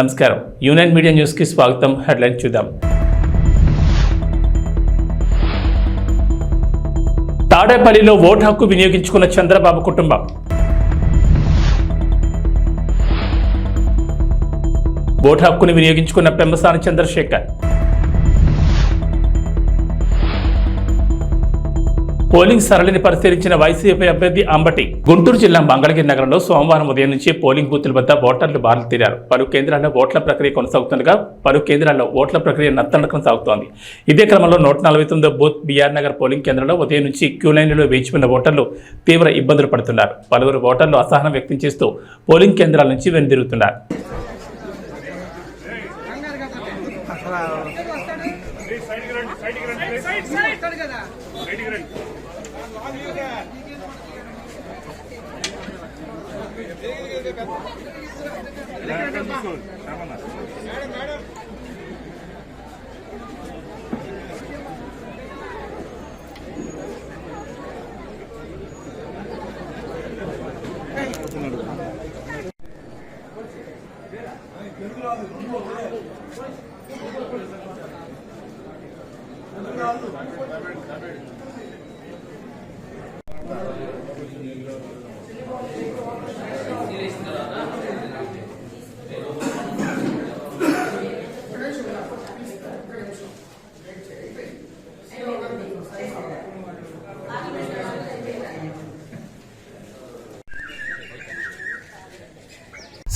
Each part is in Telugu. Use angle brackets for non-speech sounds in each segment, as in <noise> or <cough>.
నమస్కారం. యూనియన్ మీడియా న్యూస్కి స్వాగతం. హెడ్లైన్ చూద్దాం. తాడేపల్లిలో ఓటు హక్కు వినియోగించుకున్న చంద్రబాబు కుటుంబం. ఓటు హక్కును వినియోగించుకున్న పెంబసాని చంద్రశేఖర్. పోలింగ్ సరళిని పరిశీలించిన వైసీపీ అభ్యర్థి అంబటి గుంటూరు జిల్లా మంగళగిరి నగరంలో సోమవారం ఉదయం నుంచి పోలింగ్ బూతుల వద్ద ఓటర్లు బారులు తీరారు. పలు కేంద్రాల్లో ఓట్ల ప్రక్రియ కొనసాగుతుండగా పలు కేంద్రాల్లో ఓట్ల ప్రక్రియ నత్తనడకం సాగుతోంది. ఇదే క్రమంలో నూట నలభై తొమ్మిదో బూత్ బీఆర్ నగర్ పోలింగ్ కేంద్రంలో ఉదయం నుంచి క్యూ లైన్లలో వేచి ఉన్న ఓటర్లు తీవ్ర ఇబ్బందులు పడుతున్నారు. పలువురు ఓటర్లు అసహనం వ్యక్తం చేస్తూ పోలింగ్ కేంద్రాల నుంచి వెనుదిరుగుతున్నారు. మేడం మేడం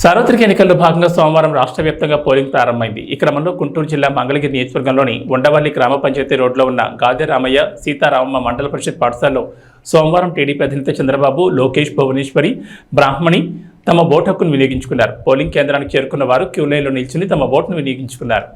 సార్వత్రిక ఎన్నికల్లో భాగంగా సోమవారం రాష్ట్ర వ్యాప్తంగా పోలింగ్ ప్రారంభమైంది. ఈ క్రమంలో గుంటూరు జిల్లా మంగళగిరి నియోజకవర్గంలోని ఉండవల్లి గ్రామ పంచాయతీ రోడ్లో ఉన్న గాదె రామయ్య సీతారామమ్మ మండల పరిషత్ పాఠశాలలో సోమవారం టీడీపీ అధినేత చంద్రబాబు లోకేష్ భువనేశ్వరి బ్రాహ్మణి తమ ఓటు హక్కును వినియోగించుకున్నారు. పోలింగ్ కేంద్రానికి చేరుకున్న వారు క్యూలైన్లో నిల్చుని తమ ఓటును వినియోగించుకున్నారు.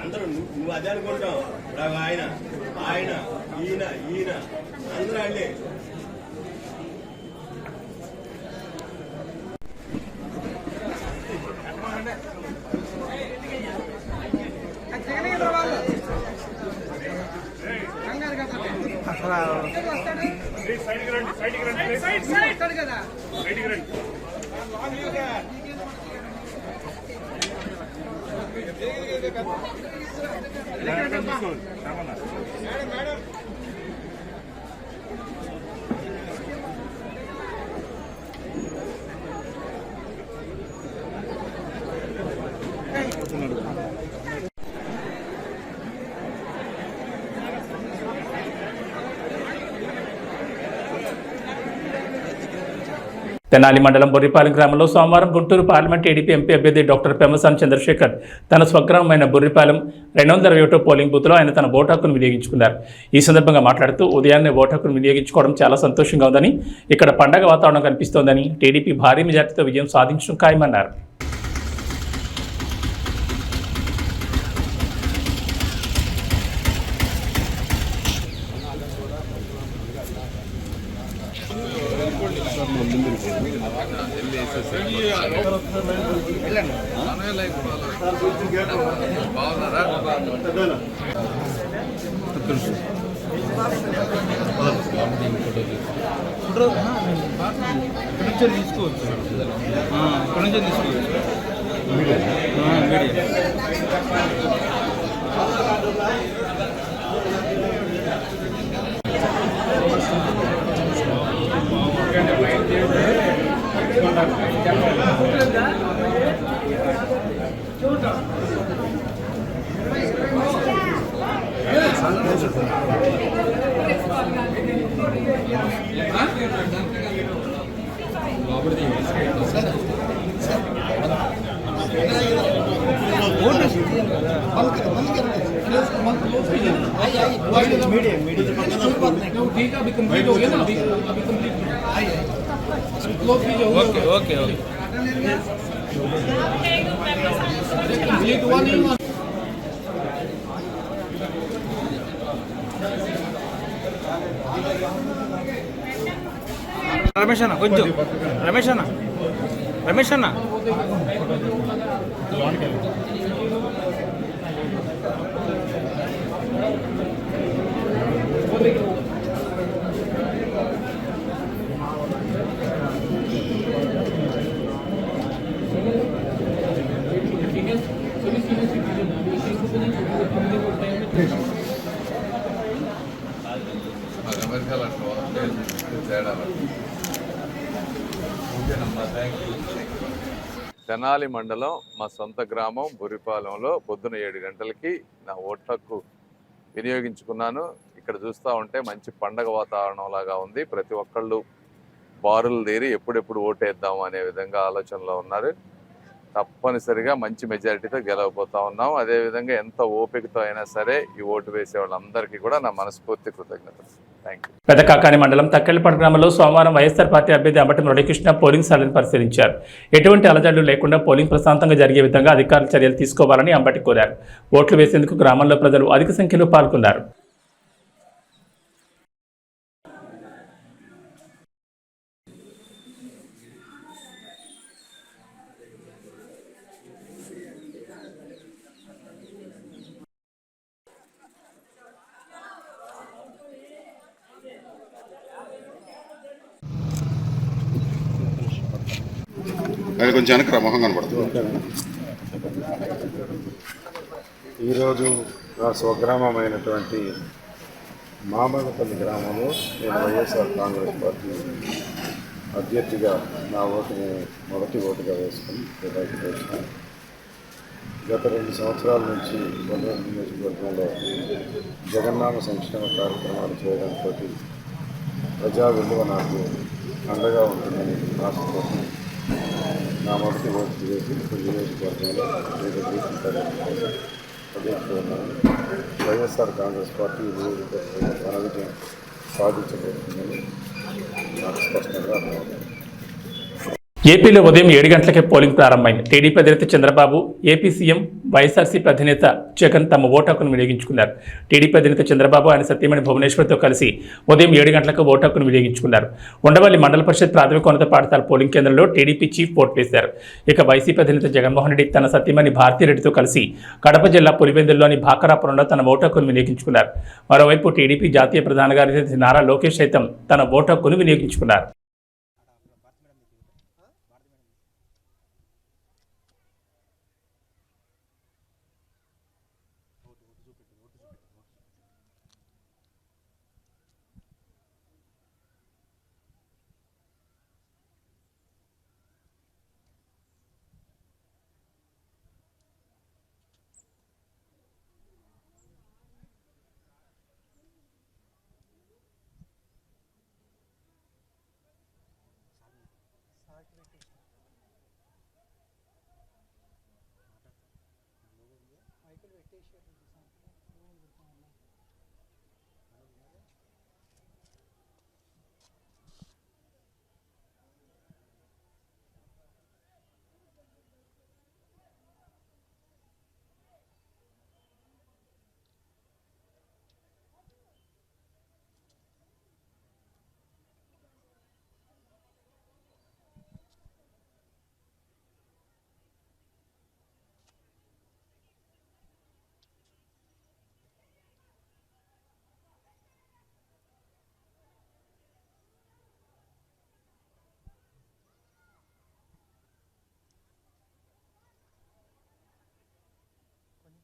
అందరూ నువ్వు అదే అనుకుంటావు. ఆయన ఆయన ఈయన ఈయన. అందరూ అండి మేడం తెనాలి మండలం బొర్రిపాలెం గ్రామంలో సోమవారం గుంటూరు పార్లమెంట్ టీడీపీ ఎంపీ అభ్యర్థి డాక్టర్ పెమ్మసాని చంద్రశేఖర్ తన స్వగ్రామమైన బొర్రిపాలెం రెండు వందల ఒకటో పోలింగ్ బూత్లో ఆయన తన ఓటు హక్కును వినియోగించుకున్నారు. ఈ సందర్భంగా మాట్లాడుతూ ఉదయాన్నే ఓటు హక్కును వినియోగించుకోవడం చాలా సంతోషంగా ఉందని ఇక్కడ పండగ వాతావరణం కనిపిస్తోందని టీడీపీ భారీ మెజార్టీతో విజయం సాధించడం ఖాయమన్నారు. मीडियम मीडियम ठीक है अभी कंप्लीट हो गया ना अभी अभी complete okay okay okay Ramesh అన్న కొంచెం రమేష్ అన్న రమేష్ అన్న తెనాలి మండలం మా సొంత గ్రామం బురిపాలెంలో పొద్దున ఏడు గంటలకి నా ఓటు హక్కు వినియోగించుకున్నాను. ఇక్కడ చూస్తూ ఉంటే మంచి పండగ వాతావరణం లాగా ఉంది. ప్రతి ఒక్కళ్ళు బారులు తీరి ఎప్పుడెప్పుడు ఓటేద్దాం అనే విధంగా ఆలోచనలో ఉన్నారు. తప్పనిసరిగా మంచి మెజారిటీతో గెలవబోతా ఉన్నాం. అదేవిధంగా ఎంత ఓపికతో అయినా సరే ఈ ఓటు వేసే వాళ్ళందరికీ కూడా నా మనస్ఫూర్తి కృతజ్ఞతలు. థ్యాంక్ యూ పెదకాకాని మండలం తక్కెళ్ళపాడు గ్రామంలో సోమవారం వైఎస్ఆర్ పార్టీ అభ్యర్థి అంబటి మురళీకృష్ణ పోలింగ్ స్థలాన్ని పరిశీలించారు. ఎటువంటి అలజడులు లేకుండా పోలింగ్ ప్రశాంతంగా జరిగే విధంగా అధికారులు చర్యలు తీసుకోవాలని అంబటి కోరారు. ఓట్లు వేసేందుకు గ్రామంలో ప్రజలు అధిక సంఖ్యలో పాల్గొన్నారు. అది కొంచెం వెనక మొహం కనపడుతుంది ఈరోజు నా స్వగ్రామమైనటువంటి మామలపల్లి గ్రామంలో నేను వైఎస్ఆర్ కాంగ్రెస్ పార్టీ అభ్యర్థిగా నా ఓటుని మొదటి ఓటుగా వేసుకుని రిజల్ట్ చేసిన గత రెండు సంవత్సరాల నుంచి కొండవరం నియోజకవర్గంలో జగన్నామ సంక్షేమ కార్యక్రమాలు చేయడంతో ప్రజా విలువ నాకు అండగా ఉంటుందని ఆశతో నా మొదటి ఓటు వేసి ఇప్పుడు నియోజకవర్గంలో వివిధ బూతుల పర్యటన కోసం అధ్యక్షుడు ఉన్నాను వైఎస్ఆర్ కాంగ్రెస్ పార్టీ ఈ నియోజకవర్గంలో ఘన విజయం సాధించబోతుందని నాకు స్పష్టంగా అర్థమవుతుంది ఏపీలో ఉదయం ఏడు గంటలకే పోలింగ్ ప్రారంభమైంది. టీడీపీ అధినేత చంద్రబాబు ఏపీ సీఎం వైఎస్ఆర్సీపీ అధినేత జగన్ తమ ఓటు హక్కును వినియోగించుకున్నారు. టీడీపీ అధినేత చంద్రబాబు ఆయన సత్యమణి భువనేశ్వర్తో కలిసి ఉదయం ఏడు గంటలకు ఓటు హక్కును వినియోగించుకున్నారు. ఉండవల్లి మండల పరిషత్ ప్రాథమికోన్నత పాఠశాల పోలింగ్ కేంద్రంలో టీడీపీ చీఫ్ ఓటు వేశారు. ఇక వైసీపీ అధినేత జగన్మోహన్ రెడ్డి తన సత్యమణి భారతీరెడ్డితో కలిసి కడప జిల్లా పులివెందుల్లోని భాకరాపురంలో తన ఓటు హక్కును వినియోగించుకున్నారు. మరోవైపు టీడీపీ జాతీయ ప్రధాన కార్యదర్శి నారా లోకేష్ సైతం తన ఓటు హక్కును వినియోగించుకున్నారు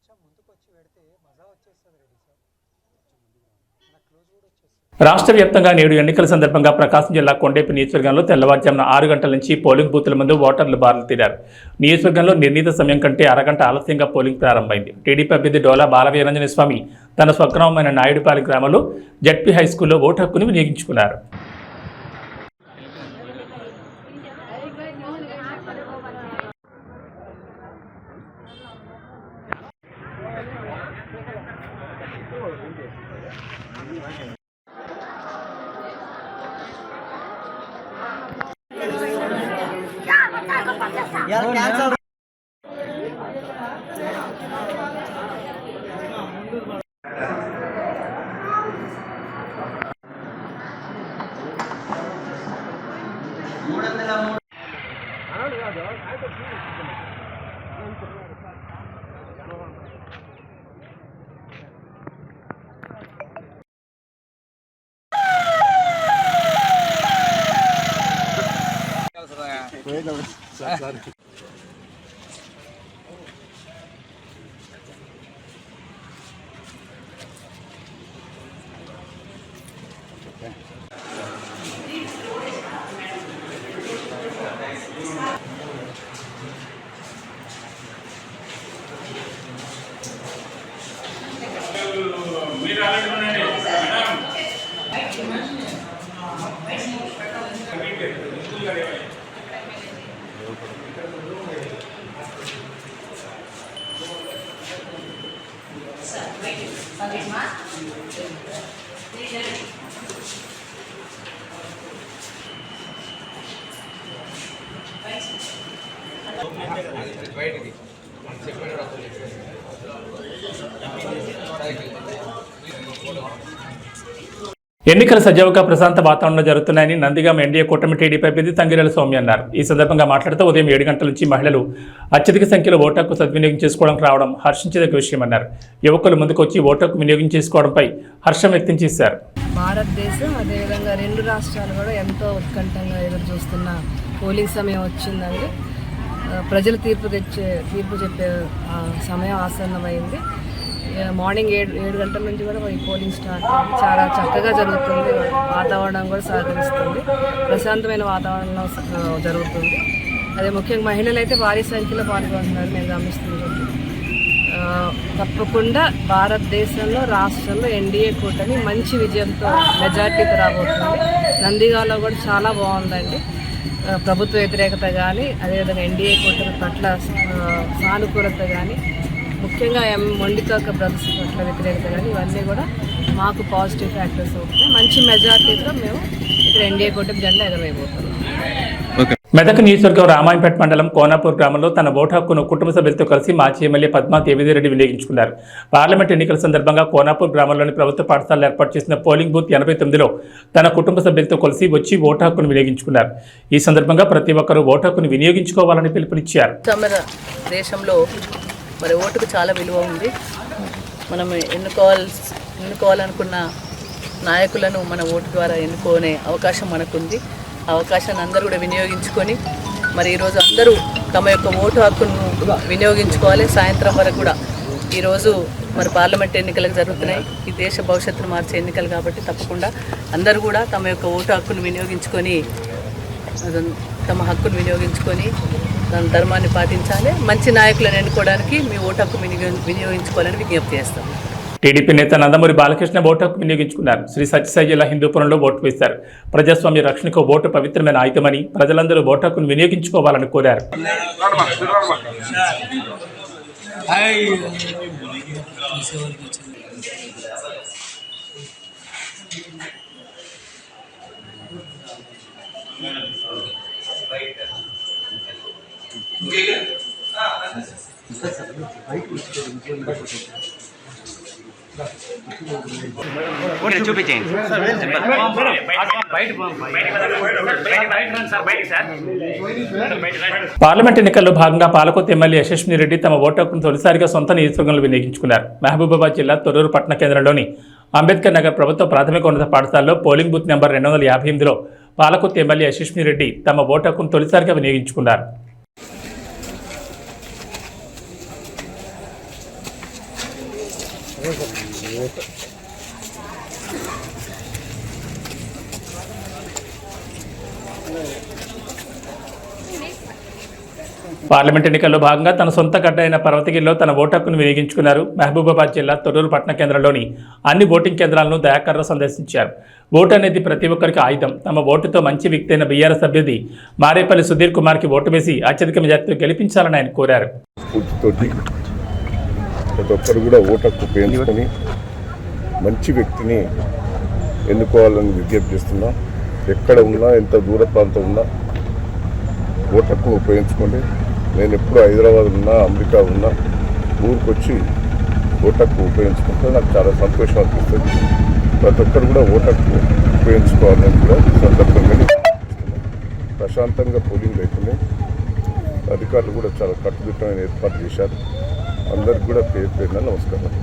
కొంచెం ముందుకు వచ్చి పెడితే మజా వచ్చేస్తుంది రెడీ సార్. రాష్ట్ర వ్యాప్తంగా నేడు ఎన్నికల సందర్భంగా ప్రకాశం జిల్లా కొండేపి నియోజకవర్గంలో తెల్లవారుజామున ఆరు గంటల నుంచి పోలింగ్ బూతుల ముందు ఓటర్లు బారులు తీరారు నియోజకవర్గంలో నిర్ణీత సమయం కంటే అరగంట ఆలస్యంగా పోలింగ్ ప్రారంభమైంది. టీడీపీ అభ్యర్థి డోలా బాలవీరంజన స్వామి తన స్వగ్రామమైన నాయుడుపాలి గ్రామంలో జడ్పీ హై స్కూల్లో ఓటు హక్కును వినియోగించుకున్నారు. Ya, 照 Saçlar ఎన్నికలు సజావుగా ప్రశాంత వాతావరణంలో జరుగుతున్నాయని నందిగామ ఎన్డీఏ కూటమి టీడీపీ అభ్యర్థి తంగిరెల సౌమ్య అన్నారు. ఈ సందర్భంగా మాట్లాడుతూ ఉదయం ఏడు గంటల నుంచి మహిళలు అత్యధిక సంఖ్యలో ఓటు సద్వినియోగం చేసుకోవడానికి రావడం హర్షించదగ్గ విషయమన్నారు యువకులు ముందుకొచ్చి వచ్చి హక్కు వినియోగం చేసుకోవడంపై హర్షం వ్యక్తం చేశారు. భారతదేశం అదేవిధంగా రెండు రాష్ట్రాలు కూడా ఎంతో ఉత్కంఠంగా ఎదురు చూస్తున్న పోలింగ్ సమయం వచ్చిందండి. ప్రజలు తీర్పు తెచ్చే తీర్పు చెప్పే సమయం ఆసన్నమైంది. మార్నింగ్ ఏడు ఏడు గంటల నుంచి కూడా ఈ పోలింగ్ స్టార్ట్ చాలా చక్కగా జరుగుతుంది. వాతావరణం కూడా సహకరిస్తుంది. ప్రశాంతమైన వాతావరణంలో జరుగుతుంది. అదే ముఖ్యంగా మహిళలు అయితే భారీ సంఖ్యలో పాల్గొంటున్నారు. నేను గమనిస్తున్నాను. తప్పకుండా భారతదేశంలో రాష్ట్రంలో ఎన్డీఏ కూటమి మంచి విజయంతో మెజార్టీకి రాబోతుంది. నందిగాలో కూడా చాలా బాగుందండి. ప్రభుత్వ వ్యతిరేకత కానీ అదేవిధంగా ఎన్డీఏ కూటమి పట్ల సానుకూలత కానీ ముఖ్యంగా ఎం మొండితోక బ్రదర్స్ పట్ల వ్యతిరేకత కానీ ఇవన్నీ కూడా మాకు పాజిటివ్ ఫ్యాక్టర్స్ అవుతున్నాయి. మంచి మెజార్టీతో మేము ఇక్కడ ఎన్డీఏ కూటమి జెండా ఎగరవేయబోతున్నాం. మెదక్ నియోజకవర్గం రామాయంపేట మండలం కోనాపూర్ గ్రామంలో తన ఓటు హక్కును కుటుంబ సభ్యులతో కలిసి మాజీ ఎమ్మెల్యే పద్మా దేవిదిరెడ్డి వినియోగించుకున్నారు. పార్లమెంట్ ఎన్నికల సందర్భంగా కోనాపూర్ గ్రామంలోని ప్రభుత్వ పాఠశాలలో ఏర్పాటు చేసిన పోలింగ్ బూత్ ఎనభై తొమ్మిదిలో తన కుటుంబ సభ్యులతో కలిసి వచ్చి ఓటు హక్కును వినియోగించుకున్నారు. ఈ సందర్భంగా ప్రతి ఒక్కరూ ఓటు హక్కును వినియోగించుకోవాలని పిలుపునిచ్చారు. దేశంలో మరి ఓటుకు చాలా విలువ ఉంది. మనం ఎన్నుకోవాలి ఎన్నుకోవాలనుకున్న నాయకులను మన ఓటు ద్వారా ఎన్నుకునే అవకాశం మనకుంది. అవకాశాన్ని అందరూ కూడా వినియోగించుకొని మరి ఈరోజు అందరూ తమ యొక్క ఓటు హక్కును వినియోగించుకోవాలి. సాయంత్రం వరకు కూడా ఈరోజు మరి పార్లమెంట్ ఎన్నికలకు జరుగుతున్నాయి. ఈ దేశ భవిష్యత్తును మార్చే ఎన్నికలు కాబట్టి తప్పకుండా అందరూ కూడా తమ యొక్క ఓటు హక్కును వినియోగించుకొని తమ హక్కును వినియోగించుకొని దాని ధర్మాన్ని పాటించాలి. మంచి నాయకులను ఎన్నుకోవడానికి మీ ఓటు హక్కు వినియోగించుకోవాలని విజ్ఞప్తి చేస్తాం. టీడీపీ నేత నందమూరి బాలకృష్ణ ఓటు హక్కు వినియోగించుకున్నారు. శ్రీ సత్యసాయి జిల్లా హిందూపురంలో ఓటు వేశారు. ప్రజాస్వామ్య రక్షణకు ఓటు పవిత్రమైన ఆయుధమని ప్రజలందరూ ఓటు హక్కును వినియోగించుకోవాలని కోరారు. చూపించేయండి. పార్లమెంట్ ఎన్నికల్లో భాగంగా పాలకొత్త ఎమ్మెల్యే యశస్విని రెడ్డి తమ ఓటు హక్కును తొలిసారిగా సొంత నియోజకవర్గంలో వినియోగించుకున్నారు. మహబూబాబాద్ జిల్లా తొర్రూరు పట్టణ కేంద్రంలోని అంబేద్కర్ నగర్ ప్రభుత్వ ప్రాథమిక ఉన్నత పాఠశాలలో పోలింగ్ బూత్ నెంబర్ రెండు వందల యాభై ఎనిమిదిలో పాలకొత్త ఎమ్మెల్యే యశస్విని రెడ్డి తమ ఓటు హక్కును తొలిసారిగా వినియోగించుకున్నారు. పార్లమెంట్ ఎన్నికల్లో భాగంగా తన సొంత గడ్డ అయిన పర్వతగిరిలో తన ఓటక్కును వినియోగించుకున్నారు. మహబూబాబాద్ జిల్లా తొడూరు పట్టణ కేంద్రంలోని అన్ని ఓటింగ్ కేంద్రాలను దయాకర్రావు సందర్శించారు. ఓటు అనేది ప్రతి ఒక్కరికి ఆయుధం. తమ ఓటుతో మంచి వ్యక్తి అయిన బీఆర్ఎస్ అభ్యర్థి మారేపల్లి సుధీర్ కుమార్కి ఓటు వేసి అత్యధిక మెజార్టీతో గెలిపించాలని ఆయన కోరారు. ఓటక్కు మంచి వ్యక్తిని ఎన్నుకోవాలని విజ్ఞప్తి చేస్తున్నా. ఎక్కడ ఉన్నా ఎంత దూర ప్రాంతం ఉన్నా ఓటు ఉపయోగించుకోండి నేను ఎప్పుడు హైదరాబాద్ ఉన్నా అమెరికా ఉన్నా ఊరికి వచ్చి ఓటు ఉపయోగించుకుంటే నాకు చాలా సంతోషం అనిపిస్తుంది. ప్రతి ఒక్కరు కూడా ఓటకు ఉపయోగించుకోవాలని కూడా సందర్భంగా ప్రశాంతంగా పోలింగ్ అవుతుంది అధికారులు కూడా చాలా కట్టుదిట్టమైన ఏర్పాటు చేశారు. అందరికి కూడా పేరు పేరున నమస్కారం.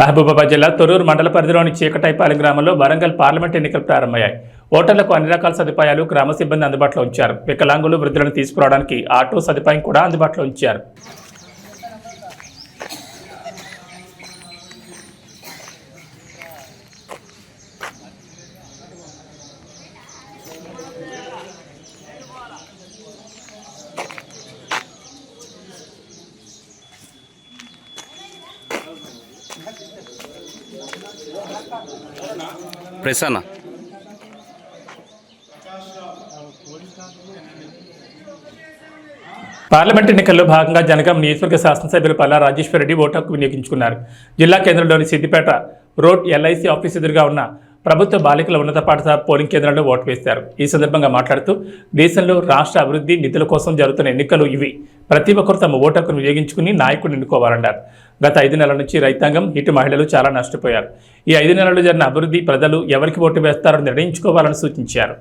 మహబూబాబాద్ జిల్లా తొరూరు మండల పరిధిలోని చీకటైపాలెం గ్రామంలో వరంగల్ పార్లమెంట్ ఎన్నికలు ప్రారంభమయ్యాయి. ఓటర్లకు అన్ని రకాల సదుపాయాలు గ్రామ సిబ్బంది అందుబాటులో ఉంచారు. వికలాంగులు వృద్ధులను తీసుకురావడానికి ఆటో సదుపాయం కూడా అందుబాటులో ఉంచారు. ప్రసన్న. పార్లమెంట్ ఎన్నికల్లో భాగంగా జనగాం నియోజకవర్గ శాసనసభ్యులు పల్లా రాజేశ్వరరెడ్డి ఓటు వినియోగించుకున్నారు. జిల్లా కేంద్రంలోని సిద్దిపేట రోడ్ ఎల్ఐసి ఆఫీస్ ఎదురుగా ఉన్న ప్రభుత్వ బాలికల ఉన్నత పాఠశాల పోలింగ్ కేంద్రంలో ఓటు వేశారు. ఈ సందర్భంగా మాట్లాడుతూ దేశంలో రాష్ట్ర అభివృద్ధి నిధుల కోసం జరుగుతున్న ఎన్నికలు ఇవి. ప్రతి ఒక్కరు తమ ఓటు హక్కును వినియోగించుకుని నాయకుడిని ఎన్నుకోవాలన్నారు. గత ఐదు నెలల నుంచి రైతాంగం ఇటు మహిళలు చాలా నష్టపోయారు. ఈ ఐదు నెలల్లో జరిగిన అభివృద్ధి ప్రజలు ఎవరికి ఓటు వేస్తారో నిర్ణయించుకోవాలని సూచించారు.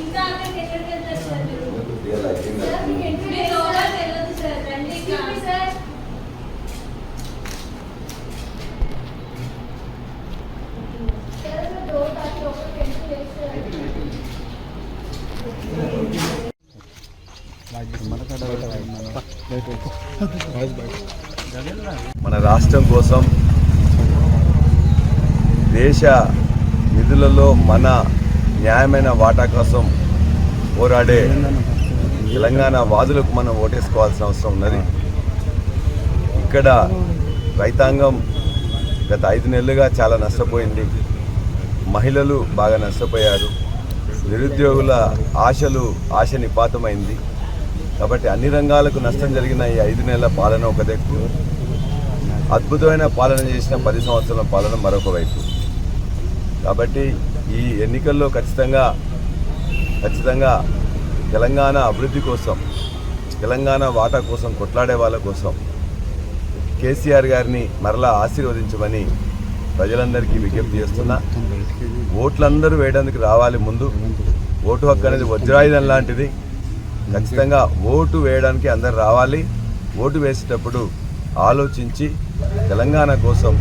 ఇంకా అక్కడ ఎక్కడికి వెళ్తారు రాష్ట్రం కోసం దేశ నిధులలో మన న్యాయమైన వాటా కోసం పోరాడే తెలంగాణ వాదులకు మనం ఓటేసుకోవాల్సిన అవసరం ఉన్నది. ఇక్కడ రైతాంగం గత ఐదు నెలలుగా చాలా నష్టపోయింది. మహిళలు బాగా నష్టపోయారు. నిరుద్యోగుల ఆశలు ఆశ నిపాతమైంది. కాబట్టి అన్ని రంగాలకు నష్టం జరిగిన ఈ ఐదు నెలల పాలన ఒక దిక్కు అద్భుతమైన పాలన చేసిన పది సంవత్సరాల పాలన మరొక వైపు. కాబట్టి ఈ ఎన్నికల్లో ఖచ్చితంగా ఖచ్చితంగా తెలంగాణ అభివృద్ధి కోసం తెలంగాణ వాటా కోసం కొట్లాడే వాళ్ళ కోసం కేసీఆర్ గారిని మరలా ఆశీర్వదించమని ప్రజలందరికీ విజ్ఞప్తి చేస్తున్నా. ఓట్లందరూ వేయడానికి రావాలి ముందు. ఓటు హక్కు అనేది వజ్రాయుధం లాంటిది. ఖచ్చితంగా ఓటు వేయడానికి అందరు రావాలి. ఓటు వేసేటప్పుడు ఆలోచించి తెలంగాణ కోసం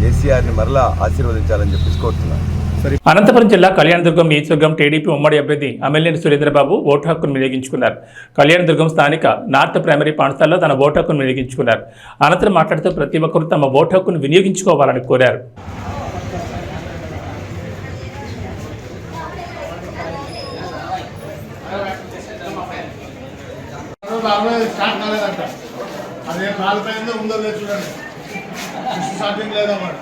కేసీఆర్ని మరలా ఆశీర్వదించాలని చెప్పేసి కోరుతున్నాను. అనంతపురం జిల్లా కళ్యాణదుర్గం నియోజకవర్గం టీడీపీ ఉమ్మడి అభ్యర్థి అమెల్లేని సురేంద్రబాబు ఓటు హక్కును వినియోగించుకున్నారు. కళ్యాణదుర్గం స్థానిక నార్త్ ప్రైమరీ పాఠశాలలో తన ఓటు హక్కును వినియోగించుకున్నారు. అనంతరం మాట్లాడుతూ ప్రతి ఒక్కరూ తమ ఓటు హక్కును వినియోగించుకోవాలని కోరారు. స్టార్ట్ కాలేదంట. అదే కాలిపోయిందో ఉందో లేదు చూడండి. స్టార్టింగ్ లేదన్నమాట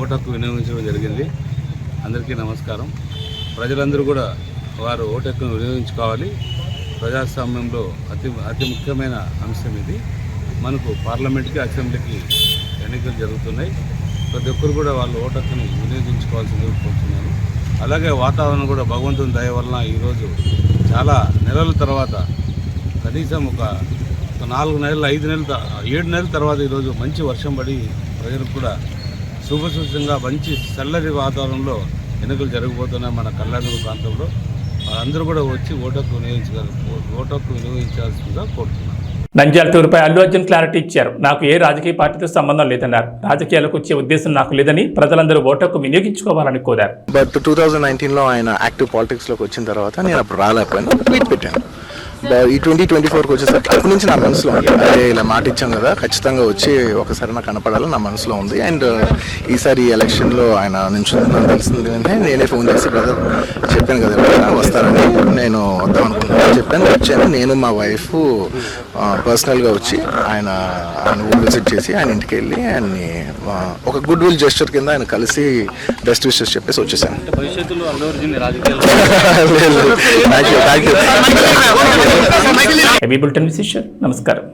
ఓటు హక్కు వినియోగించడం జరిగింది. అందరికీ నమస్కారం. ప్రజలందరూ కూడా వారు ఓటు హక్కును వినియోగించుకోవాలి. ప్రజాస్వామ్యంలో అతి అతి ముఖ్యమైన అంశం ఇది. మనకు పార్లమెంట్కి అసెంబ్లీకి ఎన్నికలు జరుగుతున్నాయి. ప్రతి ఒక్కరు కూడా వాళ్ళు ఓటు హక్కుని వినియోగించుకోవాల్సింది కోరుతున్నాను. అలాగే వాతావరణం కూడా భగవంతుని దయ వలన ఈరోజు చాలా నెలల తర్వాత కనీసం ఒక నాలుగు నెలలు ఐదు నెలల ఏడు నెలల తర్వాత ఈరోజు మంచి వర్షం పడి ప్రజలకు కూడా శుభసూచంగా మంచి చల్లటి వాతావరణంలో ఎన్నికలు జరగబోతున్నాయి మన కళ్యాణూరు ప్రాంతంలో. వాళ్ళందరూ కూడా వచ్చి ఓటకు వినియోగించగల ఓటకు వినియోగించాల్సిందిగా కోరుతున్నాను. నంద్యాల టూర్పై అల్లు అర్జున్ క్లారిటీ ఇచ్చారు. నాకు ఏ రాజకీయ పార్టీతో సంబంధం లేదన్నారు. రాజకీయాలకు వచ్చే ఉద్దేశం నాకు లేదని ప్రజలందరూ ఓటకు వినియోగించుకోవాలని కోరారు. బట్ టూ థౌజండ్ నైన్టీన్లో ఆయన యాక్టివ్ పాలిటిక్స్లోకి వచ్చిన తర్వాత నేను అప్పుడు రాలేకపోయాను. ట్వీట్ పెట్టాను. ఈ ట్వంటీ ట్వంటీ ఫోర్కి వచ్చేసరికి అప్పటి నుంచి నా మనసులో ఉంది అదే ఇలా మాట ఇచ్చాం కదా ఖచ్చితంగా వచ్చి ఒకసారి నాకు కనపడాలని నా మనసులో ఉంది. అండ్ ఈసారి ఈ ఎలక్షన్లో ఆయన నించుందని తెలిసింది నేనే ఫోన్ చేసి బ్రదర్ చెప్పాను కదా వస్తారని నేను వద్దాం అనుకుంటున్నాను చెప్పాను. వచ్చాను. నేను మా వైఫ్ పర్సనల్గా వచ్చి ఆయన ఆయన విజిట్ చేసి ఆయన ఇంటికి వెళ్ళి ఆయన్ని ఆ, ఒక గుడ్ విల్ జెస్చర్ కింద ఆయన కలిసి బెస్ట్ విషెస్ చెప్పేసి వచ్చేసాను. <laughs> లేదు. థ్యాంక్ యూ థ్యాంక్ యూ ഹെബി ബുൾട്ടൻ വിശേഷം നമസ്കാരം